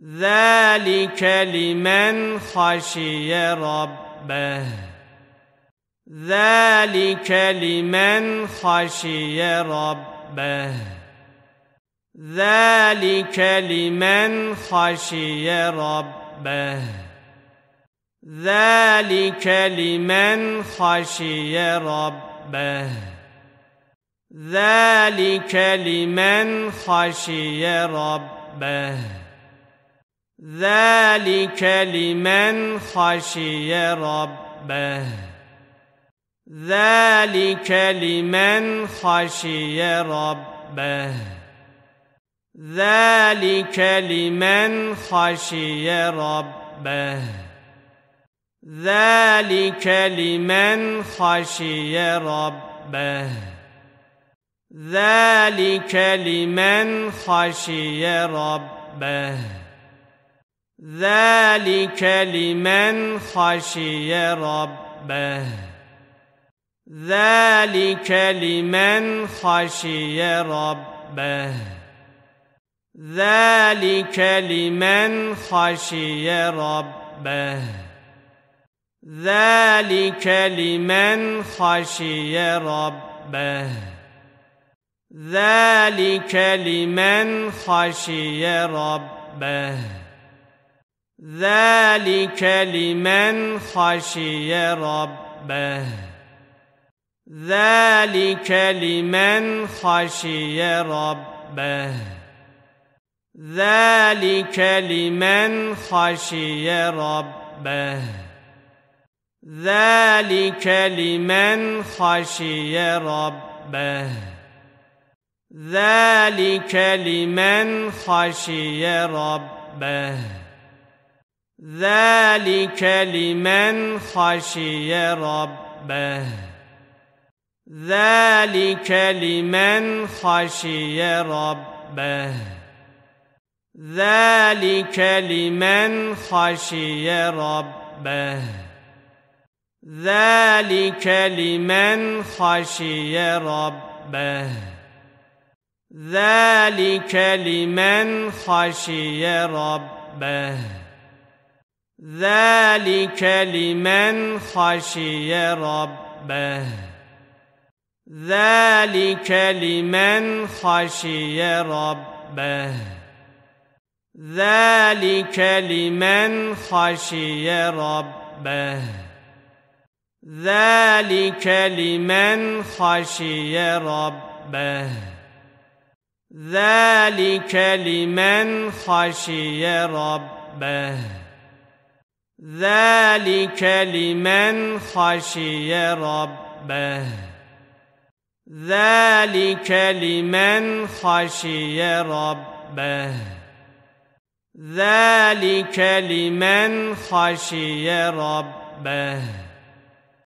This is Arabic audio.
ذلك لمن خشي ربه. ذلك لمن خشي ربه. ذلك لمن خشي ربه. ذلك لمن خشي ربه. ذلك لمن خشي ربه. ذلك لمن خشي ربه. ذلك لمن خشي ربه. ذلك لمن خشي ربه. ذلك لمن خشي ربه. ذلك لمن خشي ربه. ذلك لمن خشي ربه. ذلك لمن خشي ربه. ذلك لمن خشي ربه. ذلك لمن خشي ربه. ذلك لمن خشي ربه. ذلك لمن خشي ربه. ذلك لمن خشي ربه. ذلك لمن خشي ربه. ذلك لمن خشي ربه. ذلك لمن خشي ربه. ذلك لمن خشي ربه. ذلك لمن خشي ربه. ذلك لمن خشي ربه. ذلك لمن خشي ربه. ذلك لمن خشي ربه. ذلك لمن خشي ربه. ذلك لمن خشي ربه. ذلك لمن خشي ربه. ذلك لمن خشي ربه. ذلك لمن خشي ربه. ذلك لمن خشي ربه. ذلك لمن خشي ربه. ذلك لمن خشي ربه.